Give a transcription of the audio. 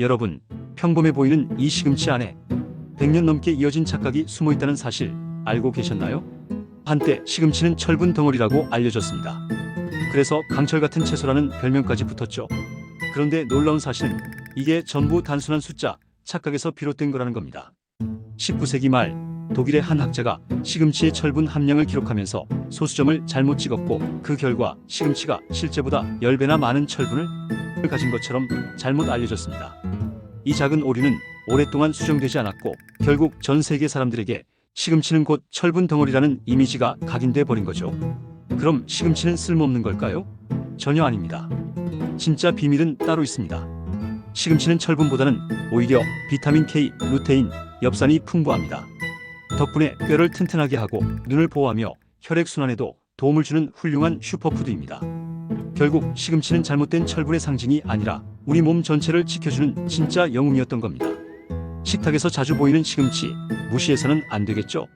여러분, 평범해 보이는 이 시금치 안에 100년 넘게 이어진 착각이 숨어 있다는 사실 알고 계셨나요? 한때 시금치는 철분 덩어리라고 알려졌습니다. 그래서 강철 같은 채소라는 별명까지 붙었죠. 그런데 놀라운 사실은 이게 전부 단순한 숫자, 착각에서 비롯된 거라는 겁니다. 19세기 말 독일의 한 학자가 시금치의 철분 함량을 기록하면서 소수점을 잘못 찍었고 그 결과 시금치가 실제보다 10배나 많은 철분을 가진 것처럼 잘못 알려졌습니다. 이 작은 오류는 오랫동안 수정되지 않았고 결국 전 세계 사람들에게 시금치는 곧 철분 덩어리라는 이미지가 각인돼 버린 거죠. 그럼 시금치는 쓸모없는 걸까요? 전혀 아닙니다. 진짜 비밀은 따로 있습니다. 시금치는 철분보다는 오히려 비타민 K, 루테인, 엽산이 풍부합니다. 덕분에 뼈를 튼튼하게 하고 눈을 보호하며 혈액순환에도 도움을 주는 훌륭한 슈퍼푸드입니다. 결국 시금치는 잘못된 철분의 상징이 아니라 우리 몸 전체를 지켜주는 진짜 영웅이었던 겁니다. 식탁에서 자주 보이는 시금치 무시해서는 안 되겠죠?